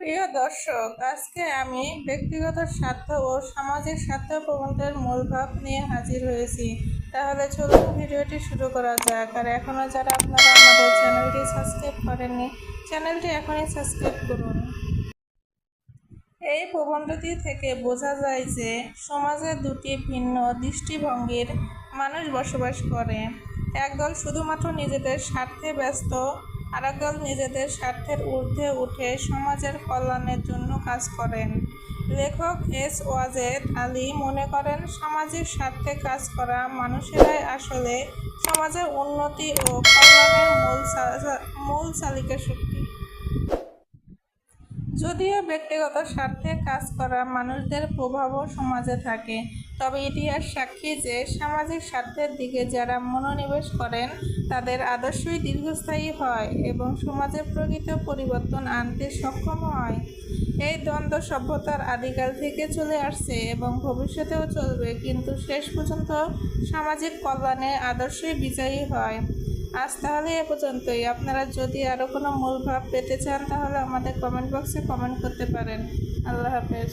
প্রিয় দর্শক, আজকে আমি ব্যক্তিগত স্বার্থ ও সামাজিক স্বার্থ প্রবন্ধের মূল ভাব নিয়ে হাজির হয়েছি। তাহলে চলুন ভিডিওটি শুরু করা যাক। আর এখনও যারা আপনারা আমাদের চ্যানেলটি সাবস্ক্রাইব করেননি, চ্যানেলটি এখনই সাবস্ক্রাইব করুন। এই প্রবন্ধটি থেকে বোঝা যায় যে সমাজে দুটি ভিন্ন দৃষ্টিভঙ্গির মানুষ বসবাস করে। একদল শুধুমাত্র নিজেদের স্বার্থে ব্যস্ত আরেকদল নিজেদের স্বার্থের ঊর্ধ্বে উঠে সমাজের কল্যাণের জন্য কাজ করেন। লেখক এস ওয়াজেদ আলী মনে করেন, সামাজিক স্বার্থে কাজ করা মানুষেরাই আসলে সমাজের উন্নতি ও কল্যাণের মূল মূল চালিকা শক্তি। যদিও ব্যক্তিগত স্বার্থে কাজ করা মানুষদের প্রভাবও সমাজে থাকে, তবে ইতিহাস সাক্ষী যে সামাজিক স্বার্থের দিকে যারা মনোনিবেশ করেন, তাদের আদর্শই দীর্ঘস্থায়ী হয় এবং সমাজে প্রকৃত পরিবর্তন আনতে সক্ষম হয়। এই দ্বন্দ্ব সভ্যতার আদিকাল থেকে চলে আসছে এবং ভবিষ্যতেও চলবে, কিন্তু শেষ পর্যন্ত সামাজিক কল্যাণে আদর্শই বিজয়ী হয়। আজ তাহলে এ পর্যন্তই। আপনারা যদি আরও কোনো মূল ভাব পেতে চান, তাহলে আমাদের কমেন্ট বক্সে কমেন্ট করতে পারেন। আল্লাহ হাফেজ।